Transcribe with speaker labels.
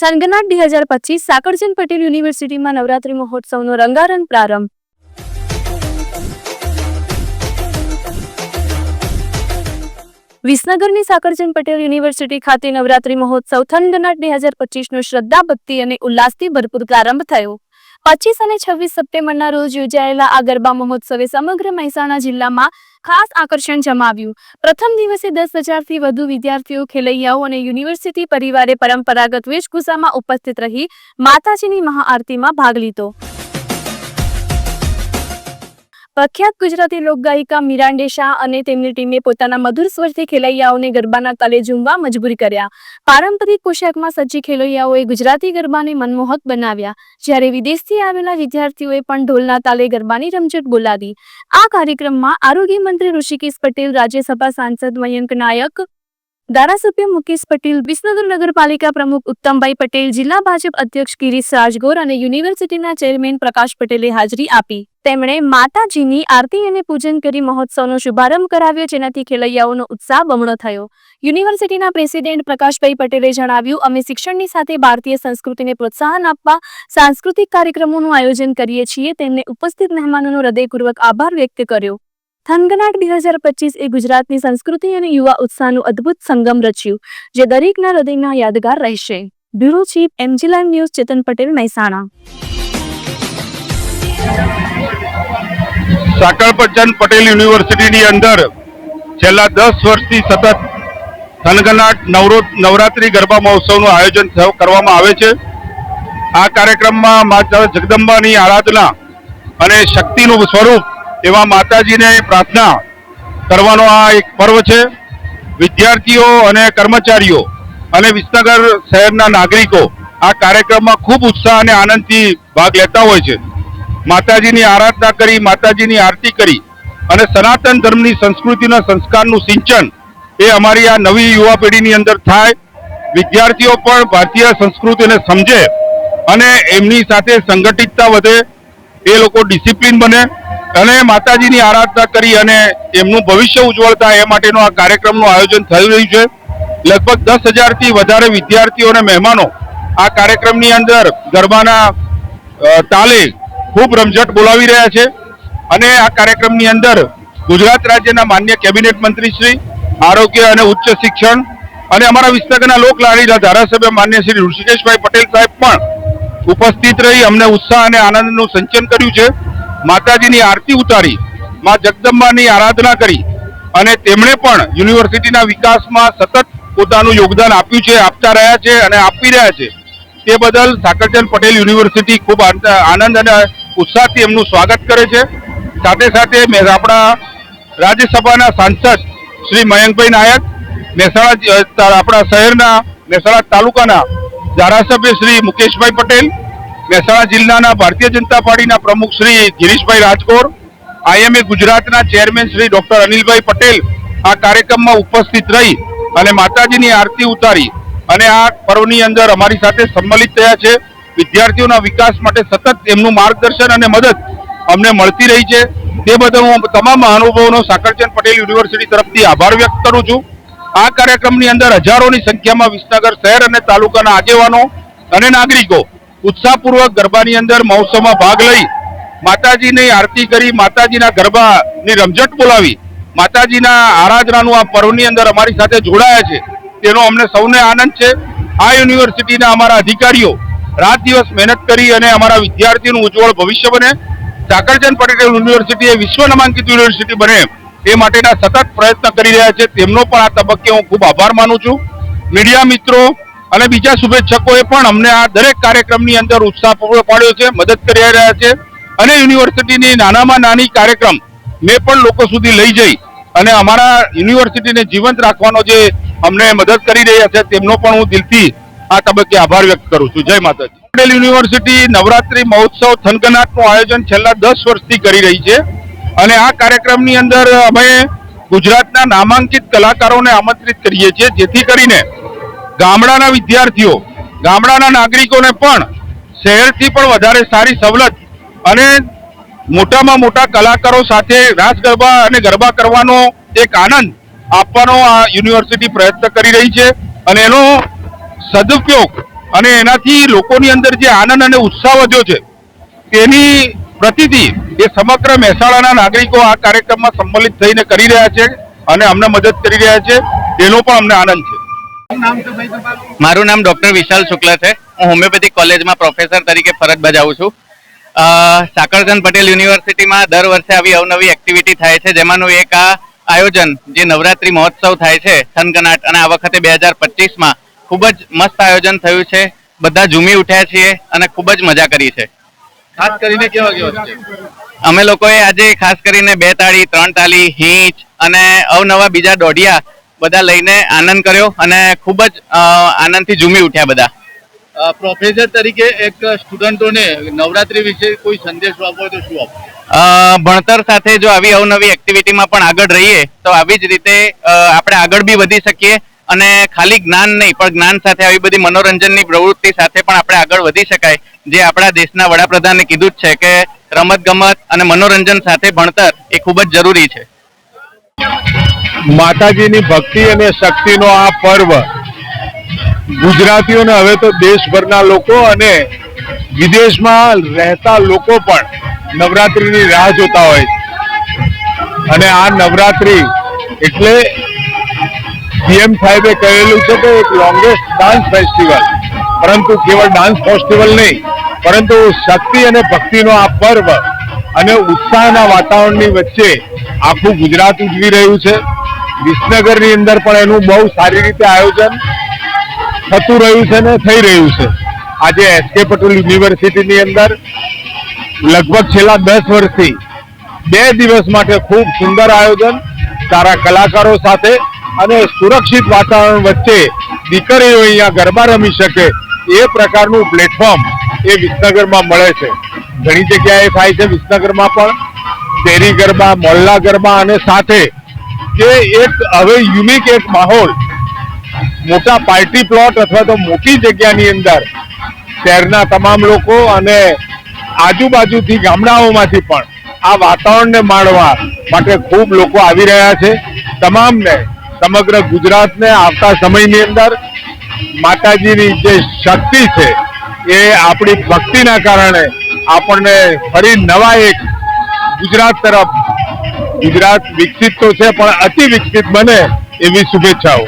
Speaker 1: સનગનાટ બે હજાર પચીસ સાકરચંદ પટેલ યુનિવર્સિટીમાં નવરાત્રી મહોત્સવનો રંગારંગ પ્રારંભ. વિસનગરની સાકરચંદ પટેલ યુનિવર્સિટી ખાતે નવરાત્રી મહોત્સવ થનગનાટ બે હજાર પચીસનો શ્રદ્ધા ભક્તિ અને ઉલ્લાસથી ભરપૂર પ્રારંભ થયો. પચીસ અને છવ્વીસ સપ્ટેમ્બરના રોજ યોજાયેલા આ ગરબા મહોત્સવે સમગ્ર મહેસાણા જિલ્લામાં ખાસ આકર્ષણ જમાવ્યું. પ્રથમ દિવસે દસ હજારથી વધુ વિદ્યાર્થીઓ, ખેલૈયાઓ અને યુનિવર્સિટી પરિવારે પરંપરાગત વેશભૂષામાં ઉપસ્થિત રહી માતાજીની મહાઆરતીમાં ભાગ લીધો. પ્રખ્યાત ગુજરાતી લોકગાયિકા મીરાંડે શાહ અને તેમની ટીમે પોતાના મધુર સ્વરથી ખેલૈયાઓને ગરબાના તાલે ઝૂમવા મજબૂર કર્યા. પારંપરિક પોશાકમાં સજ્જ ખેલૈયાઓએ ગુજરાતી ગરબાને મનમોહક બનાવ્યા. જ્યારે વિદેશથી આવેલા વિદ્યાર્થીઓએ પણ ઢોલના તાલે ગરબાની રમઝટ બોલાવી. આ કાર્યક્રમમાં આરોગ્ય મંત્રી ઋષિકેશ પટેલ, રાજ્યસભા સાંસદ મયંક નાયક, ધારાસભ્ય મુકેશ પટેલ, વિસનગર નગરપાલિકા પ્રમુખ ઉત્તમભાઈ પટેલ, જિલ્લા ભાજપ અધ્યક્ષ ગિરીશ રાજગોર અને યુનિવર્સિટીના ચેરમેન પ્રકાશ પટેલે હાજરી આપી. તેમણે માતાજીની આરતી અને પૂજન કરી મહોત્સવનો શુભારંભ કરાવ્યો, જેનાથી ખેલૈયાઓનો ઉત્સાહ બમણો થયો. યુનિવર્સિટીના પ્રેસિડેન્ટ પ્રકાશભાઈ પટેલે જણાવ્યું, અમે શિક્ષણની સાથે ભારતીય સંસ્કૃતિને પ્રોત્સાહન આપવા, સાંસ્કૃતિક કાર્યક્રમોનું આયોજન કરીએ છીએ. તેમને ઉપસ્થિત મહેમાનોનો હૃદયપૂર્વક આભાર વ્યક્ત કર્યો. થનગનાટ બે હજાર પચીસ એ ગુજરાતની સંસ્કૃતિ અને યુવા ઉત્સાહનું અદ્ભુત સંગમ રચ્યું, જે દરેકના હૃદયના યાદગાર રહેશે. Bureau chief MG live news, Chetan Patel, Mehsana.
Speaker 2: Sakarpachand Patel યુનિવર્સિટીની અંદર છેલ્લા દસ વર્ષથી સતત થનગનાટ નવરો નવરાત્રી ગરબા મહોત્સવનું આયોજન કરવામાં આવે છે. આ કાર્યક્રમમાં માતા જગદંબાની આરાધના અને શક્તિનું સ્વરૂપ એવા માતાજીને પ્રાર્થના કરવાનો આ એક પર્વ છે. વિદ્યાર્થીઓ અને કર્મચારીઓ અને વિસનગર શહેરના નાગરિકો આ કાર્યક્રમમાં ખૂબ ઉત્સાહ અને આનંદથી ભાગ લેતા હોય છે. માતાજીની આરાધના કરી, માતાજીની આરતી કરી અને સનાતન ધર્મની સંસ્કૃતિના સંસ્કારનું સિંચન એ અમારી આ નવી યુવા પેઢીની અંદર થાય. વિદ્યાર્થીઓ પણ ભારતીય સંસ્કૃતિને સમજે અને એમની સાથે સંગઠિતતા વધે, એ લોકો ડિસિપ્લિન બને અને માતાજીની આરાધના કરી અને એમનું ભવિષ્ય ઉજ્જવળ થાય એ માટેનો આ કાર્યક્રમનું આયોજન થઈ રહ્યું છે. લગભગ દસ હજારથી વધારે વિદ્યાર્થીઓ અને મહેમાનો આ કાર્યક્રમની અંદર ગરબાના તાલે ખૂબ રમઝટ બોલાવી રહ્યા છે. અને આ કાર્યક્રમની અંદર ગુજરાત રાજ્યના માન્ય કેબિનેટ મંત્રી શ્રી, આરોગ્ય અને ઉચ્ચ શિક્ષણ અને અમારા વિસ્તારના લોકલાડીના ધારાસભ્ય માન્ય શ્રી ઋષિકેશભાઈ પટેલ સાહેબ પણ ઉપસ્થિત રહી અમને ઉત્સાહ અને આનંદનું સંચન કર્યું છે. માતાજીની આરતી ઉતારી, માં જગદંબાની આરાધના કરી અને તેમણે પણ યુનિવર્સિટીના વિકાસમાં સતત પોતાનું યોગદાન આપ્યું છે, આપતા રહ્યા છે અને આપી રહ્યા છે. તે બદલ સાકરચંદ પટેલ યુનિવર્સિટી ખૂબ આન- આનંદ અને ઉત્સાહથી એમનું સ્વાગત કરે છે. સાથે સાથે આપણા રાજ્યસભાના સાંસદ શ્રી મયંકભાઈ નાયક, મહેસાણા આપણા શહેરના મહેસાણા તાલુકાના ધારાસભ્ય શ્રી મુકેશભાઈ પટેલ, મહેસાણા જિલ્લાના ભારતીય જનતા પાર્ટીના પ્રમુખ શ્રી ગિરીશભાઈ રાજકોર, આઈએમએ ગુજરાતના ચેરમેન શ્રી ડોક્ટર અનિલભાઈ પટેલ આ કાર્યક્રમમાં ઉપસ્થિત રહી અને માતાજીની આરતી ઉતારી અને આ પર્વની અંદર અમારી સાથે સંમલિત થયા છે. વિદ્યાર્થીઓના વિકાસ માટે સતત એમનું માર્ગદર્શન અને મદદ અમને મળતી રહી છે. તે બદલ હું તમામ મહાનુભાવોનો સાકરચંદ પટેલ યુનિવર્સિટી તરફથી આભાર વ્યક્ત કરું છું. આ કાર્યક્રમની અંદર હજારોની સંખ્યામાં વિસનગર શહેર અને તાલુકાના આગેવાનો અને નાગરિકો ઉત્સાહપૂર્વક ગરબાની અંદર મહોત્સવમાં ભાગ લઈ માતાજીની આરતી કરી, માતાજીના ગરબાની રમઝટ બોલાવી, માતાજીના આરાધનાનું આ પર્વની અંદર અમારી સાથે જોડાયા છે. તેનો અમને સૌને આનંદ છે. આ યુનિવર્સિટીના અમારા અધિકારીઓ રાત દિવસ મહેનત કરી અને અમારા વિદ્યાર્થીનું ઉજ્જવળ ભવિષ્ય બને. સાકરચંદ પટેલ યુનિવર્સિટી એ વિશ્વ નામાંકિત યુનિવર્સિટી બને. એ માટેના સતત પ્રયત્ન કરી રહ્યા છે. તેમનો પણ આ તબક્કે હું ખૂબ આભાર માનું છું. મીડિયા મિત્રો અને બીજા શુભેચ્છકોએ પણ અમને આ દરેક કાર્યક્રમની અંદર ઉત્સાહ પૂરો પાડ્યો છે, મદદ કરી રહ્યા છે. અને યુનિવર્સિટીની નાનામાં નાની કાર્યક્રમ મેં પણ લોકો સુધી લઈ જઈ અને અમારા યુનિવર્સિટીને જીવંત રાખવાનો જે અમને મદદ કરી રહ્યા છે, તેમનો પણ હું દિલથી આ તબક્કે આભાર વ્યક્ત કરું છું. જય માતાજી. પટેલ યુનિવર્સિટી નવરાત્રી મહોત્સવ થનગનાટનું આયોજન છેલ્લા દસ વર્ષથી કરી રહી છે અને આ કાર્યક્રમની અંદર અમે ગુજરાતના નામાંકિત કલાકારોને આમંત્રિત કરીએ છીએ, જેથી કરીને ગામડાના વિદ્યાર્થીઓ, ગામડાના નાગરિકોને પણ શહેરથી પણ વધારે સારી સવલત અને મોટામાં મોટા કલાકારો સાથે રાસ ગરબા અને ગરબા કરવાનો એક આનંદ આપવાનો આ યુનિવર્સિટી પ્રયત્ન કરી રહી છે. અને એનો સદુપયોગ
Speaker 3: અને એનાથી લોકોની અંદર જે આનંદ અને ઉત્સાહ વધ્યો છે, તેની પ્રતિતિ એ સમગ્ર મહેસાણાના નાગરિકો આ કાર્યક્રમમાં સંમલિત થઈને કરી રહ્યા છે અને અમને મદદ કરી રહ્યા છે. એનો પણ અમને આનંદ છે.
Speaker 4: મારું નામ ડોક્ટર વિશાલ શુક્લ છે. હું હોમિયોપેથિક કોલેજમાં પ્રોફેસર તરીકે ફરજ બજાવું છું. સાકરચંદ પટેલ યુનિવર્સિટીમાં દર વર્ષે આવી અવનવી એક્ટિવિટી થાય છે, જેમાંનું એક આ આયોજન, જે નવરાત્રી મહોત્સવ થાય છે, થનગનાટ, અને આ વખતે બે હજાર પચીસમાં ખૂબ જ મસ્ત આયોજન થયું છે. બધા ઝૂમી ઉઠ્યા છીએ અને ખૂબ જ મજા કરી છે.
Speaker 3: ખાસ કરીને કેવા કેવા
Speaker 4: અમે લોકોએ આજે ખાસ કરીને બે તાળી ત્રણ તાળી હિંચ અને અવનવા બીજા દોઢિયા બધા લઈને આનંદ કર્યો અને ખૂબ જ આનંદથી ઝૂમી ઉઠ્યા બધા.
Speaker 5: પ્રોફેસર તરીકે એક સ્ટુડન્ટોને નવરાત્રી વિશે કોઈ સંદેશો આપવો તો શું આપો?
Speaker 4: ભણતર સાથે જો આવી અવનવી એક્ટિવિટીમાં પણ આગળ રહીએ તો આવી જ રીતે આપણે આગળ બી વધી શકીએ. અને ખાલી જ્ઞાન નહીં, પણ જ્ઞાન સાથે આવી બધી મનોરંજનની પ્રવૃત્તિ સાથે પણ આપણે આગળ વધી શકાય. જે આપણા દેશના વડાપ્રધાને કીધું જ છે કે રમત ગમત અને મનોરંજન સાથે ભણતર એ ખૂબ જ જરૂરી છે.
Speaker 3: માતાજીની ભક્તિ અને શક્તિનો આ પર્વ ગુજરાતીઓને હવે તો દેશભરના લોકો અને વિદેશમાં રહેતા લોકો પણ નવરાત્રીની રાહ જોતા હોય અને આ નવરાત્રી એટલે સીએમ સાહેબે કહેલું છે કે એક લોંગેસ્ટ ડાન્સ ફેસ્ટિવલ પરંતુ કેવળ ડાન્સ ફેસ્ટિવલ નહીં, પરંતુ શક્તિ અને ભક્તિનો આ પર્વ અને ઉત્સાહના વાતાવરણની વચ્ચે આખું ગુજરાત ઉજવી રહ્યું છે. વિસનગરની અંદર પણ એનું બહુ સારી રીતે આયોજન થતું રહ્યું છે ને થઈ રહ્યું છે. આજે એસકે પટેલ યુનિવર્સિટીની અંદર લગભગ છેલ્લા દસ વર્ષથી બે દિવસ માટે ખૂબ સુંદર આયોજન, સારા કલાકારો સાથે અને સુરક્ષિત વાતાવરણ વચ્ચે દીકરીઓ અહીંયા ગરબા રમી શકે એ પ્રકારનું પ્લેટફોર્મ એ વિસનગરમાં મળે છે. ઘણી જગ્યાએ થાય છે વિસનગરમાં પણ. શેરી ગરબા, મોલ્લા ગરબા અને સાથે જે એક હવે યુનિક એક માહોલ, મોટા પાર્ટી પ્લોટ અથવા તો મોટી જગ્યાની અંદર શહેરના તમામ લોકો અને આજુબાજુથી ગામડાઓમાંથી પણ આ વાતાવરણને માણવા માટે ખૂબ લોકો આવી રહ્યા છે. તમામને સમગ્ર ગુજરાતને આવતા સમયની અંદર માતાજીની જે શક્તિ છે, એ આપણી ભક્તિના કારણે આપણને ફરી નવા એક ગુજરાત તરફ, ગુજરાત વિકસિત તો છે, પણ અતિ વિકસિત બને એવી શુભેચ્છાઓ.